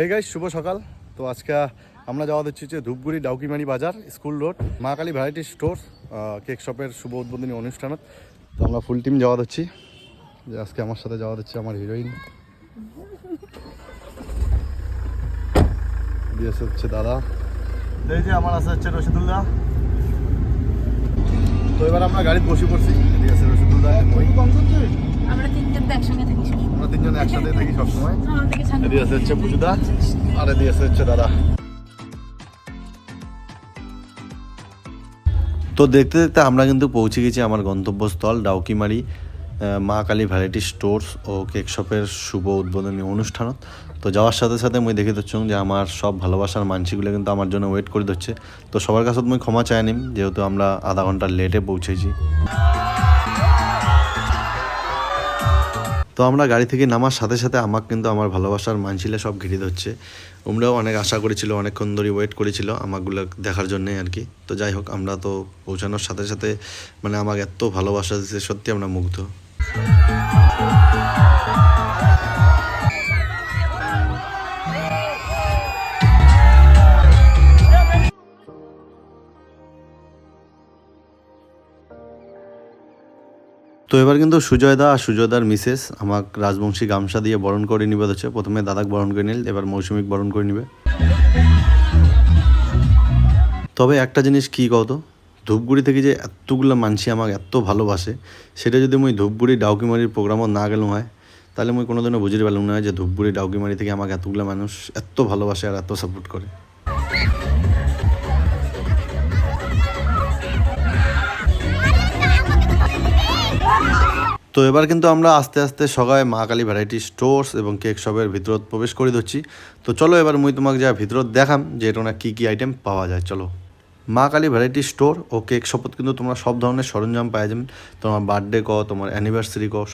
Hey guys শুভ সকাল। তো আজকে আমরা যাওয়া হচ্ছে ধূপগুড়ি ডাউকিমারি বাজার, স্কুল রোড মা কালী ভ্যারাইটি স্টোর কেক শপের শুভ উদ্বোধনী অনুষ্ঠানত। তো আমরা ফুল টিম যাওয়া দিচ্ছি যে আজকে আমার সাথে যাওয়া দিচ্ছে আমার হিরোইন দিয়েছে হচ্ছে দাদা। এই যে আমার আছে হচ্ছে রশিদুল্লাহ তো এবার আমরা গাড়িতে বসে পড়ছি। ঠিক আছে রশিদুল্লাহ আমরা তিনজন তো একসঙ্গে থাকি আমরা তিনজন একসাথে থাকি সবসময়। হচ্ছে পুজুদা আর এদিকে হচ্ছে দাদা। তো দেখতে দেখতে আমরা কিন্তু পৌঁছে গেছি আমার গন্তব্যস্থল ডাউকিমারি মা কালী ভ্যারাইটি স্টোর্স ও কেক শপের শুভ উদ্বোধনী অনুষ্ঠানত। তো যাওয়ার সাথে সাথে মুই দেখে দিচ্ছ যে আমার সব ভালোবাসার মানসিগুলো কিন্তু আমার জন্য ওয়েট করে দিচ্ছে। তো সবার কাছে মুই ক্ষমা চাই নিম যেহেতু আমরা আধা ঘণ্টা লেটে পৌঁছেছি। তো আমরা গাড়ি থেকে নামার সাথে সাথে আমাকে কিন্তু আমার ভালোবাসার মানছিলে সব ঘিরে ধরছে। ওমরাও অনেক আশা করেছিল, অনেকক্ষণ ধরে ওয়েট করেছিল আমাকগুলো দেখার জন্যে আর কি তো যাই হোক, আমরা তো পৌঁছানোর সাথে সাথে মানে আমাকে এত ভালোবাসা দিচ্ছে সত্যি আমরা মুগ্ধ। তো এবার কিন্তু সুজয়দা আর সুজয়দার মিসেস আমাক রাজবংশী গামছা দিয়ে বরণ করে নিবে হচ্ছে প্রথমে দাদাক বরণ করে নিল, এবার মৌসুমিক বরণ করে নিবে। তবে একটা জিনিস কী কত ধূপগুড়ি থেকে যে এতগুলো মানসি আমাকে এত ভালোবাসে, সেটা যদি মুই ধূপগুড়ি ডাউকিমারির প্রোগ্রামও না গেলাম হয়, তাহলে মুই কোনোদিনও বুঝতে পারলাম না যে ধূপগুড়ি ডাউকিমারি থেকে আমাকে এতগুলো মানুষ এত ভালোবাসে আর এত সাপোর্ট করে। তো এবার কিন্তু আমরা আস্তে আস্তে সগায় মা কালী ভ্যারাইটি স্টোর্স এবং কেক শপের ভিতরত প্রবেশ করে দিচ্ছি তো চলো এবার মুই তোমাকে যা ভিতরত দেখাম যে এটা কী কী আইটেম পাওয়া যায়, চলো। মা কালী ভ্যারাইটি স্টোর ও কেক শপথ কিন্তু তোমরা সব ধরনের সরঞ্জাম পাওয়া যাবেন তোমার বার্থডে ক, তোমার অ্যানিভার্সারি ক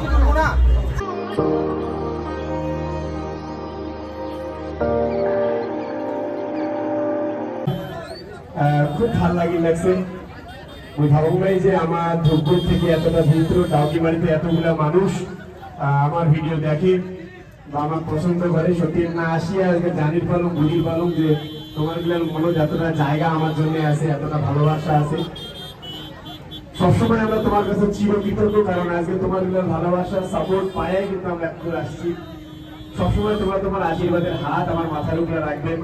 খুব ভালো লাগি লাগছে। যে আমার থেকে এতটা ভিতর এতগুলা মানুষ আমার ভিডিও দেখে বা আমার পছন্দ করে, সত্যি না আসিয়া আজকে জানির পালুম পালুম যে তোমার মনে যতটা জায়গা আমার জন্য আছে, এতটা ভালোবাসা আছে। সবসময় আমরা তোমার কাছে চিরকৃতজ্ঞ, কারণ আজকে তোমার ভালোবাসা সাপোর্ট পায়ে কিন্তু আমরা দূর আসছি। সবসময় তোমরা তোমার আশীর্বাদের হাত আমার মাথার উপরে রাখবেন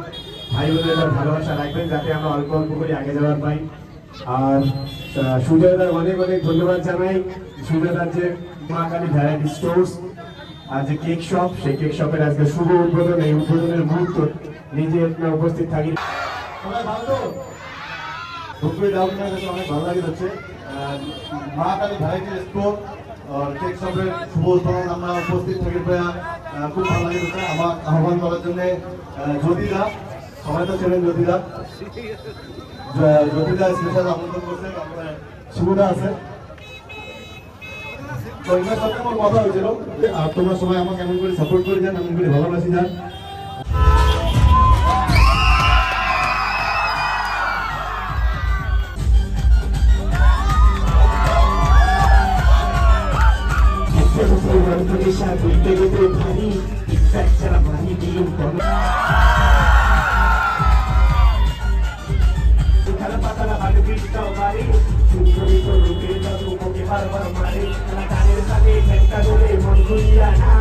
ভাই বোনেদের ভালোবাসা রাখবেন, যাতে আমরা অল্প অল্প করে আগে যাওয়ার পাই। আর সুজয়দার অনেক অনেক ধন্যবাদ জানাই। সুজয়দার যে মা কালী ভ্যারাইটি স্টোর্স আর যে কেক শপ সেই কেক শপের আজকে শুভ উদ্বোধন। এই উদ্বোধনের মুহূর্ত নিজে উপস্থিত থাকি সবাই ভালো ধূপগুড়ি ডাউকিমারি কাছে অনেক ভালো লাগে হচ্ছে মা কালী ভ্যারাইটি স্টোর কেক শপের শুভ উদ্বোধন আমরা উপস্থিত থাকি পেয়া খুব ভালো লাগে হচ্ছে আমার আহ্বান করার জন্য জ্যোতিদা সবাই তো ছিলেন জ্যোতিদা। জ্যোতিদা স্পেশাল আমন্ত্রণ করছে তারপরে শিবুদা আমার কথা হয়েছিল যে, তোমরা সবাই আমাকে এমন করে সাপোর্ট করে যান এমন করে ভালোবাসি যান। গন্ধদেশা ঘুরতে যেতে ভারী বিশ্বাস ছাড়া ভারী দিন এখানে পাতারা ভাগে বিষ্টা বাড়ি, সুন্দরী তো রূপে যত মুখে বারবার মারে গানের সাথে ঘেন্টা ধরে মন ঘুরিয়া না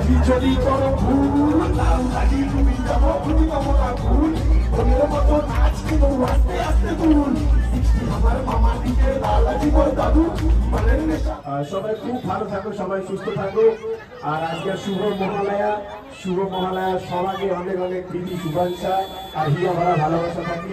আজি যদি করো ভুল আজি তুমি যাব, তুমি পাবো না ভুল। ওদের মতো নাচ কিন্তু আস্তে আস্তে ভুল আমার মামার দিকে লালাজি বল দাদু মানে সবাই খুব ভালো থাকো, সবাই সুস্থ থাকো। আর আজকে শুভ মহালয়া। শুভ মহালয়া সবাইকে অনেক অনেক প্রীতি শুভেচ্ছা আর হিয়া ভালোবাসা থাকি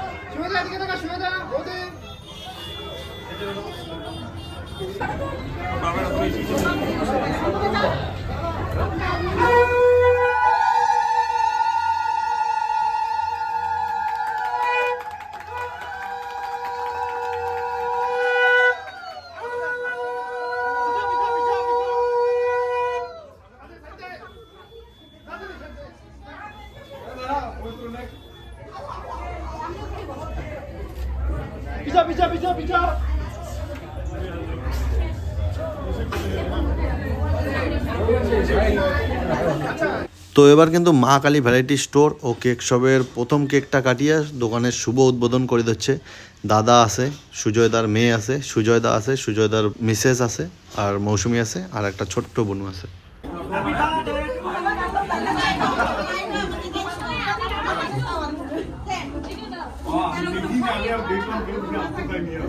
সুমেদা এদিকে থাকা সুমেদা রোদে বাবা ফুর্তিতে কাটাও তো এবার কিন্তু মা কালী ভ্যারাইটি স্টোর ও কেক শপের প্রথম কেকটা কাটিয়ে দোকানের শুভ উদ্বোধন করে দিচ্ছে। দাদা আছে, সুজয়দার মেয়ে আছে, সুজয়দা আছে, সুজয়দার মিসেস আছে, আর মৌসুমি আছে, আর একটা ছোট্ট বোনু আছে।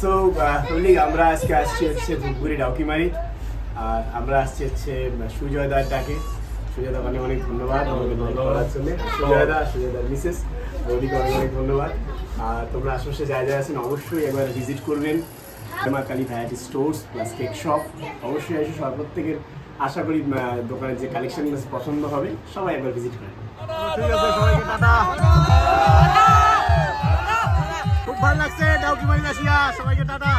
সো হলি আমরা আজকে আসছি হচ্ছে ধূপগুড়ি ডাউকিমারি। আর আমরা আসছি হচ্ছে সুজয়দার ডাকে। সুজয়দা অনেক অনেক ধন্যবাদ আমাদের invite করার জন্য। সুজয়দা সুজয়দার মিসেস বৌদিকে অনেক অনেক ধন্যবাদ। আর তোমরা আশেপাশে যা যা আছেন অবশ্যই একবার ভিজিট করবেন। Ma Kali variety stores plus cake shop অবশ্যই এসে সব প্রত্যেকের আশা করি দোকানের যে কালেকশন পছন্দ হবে সবাই একবার ভিজিট করেন। খুব ভালো লাগছে ডাউকিমারি আসিয়া সবাইকে টাটা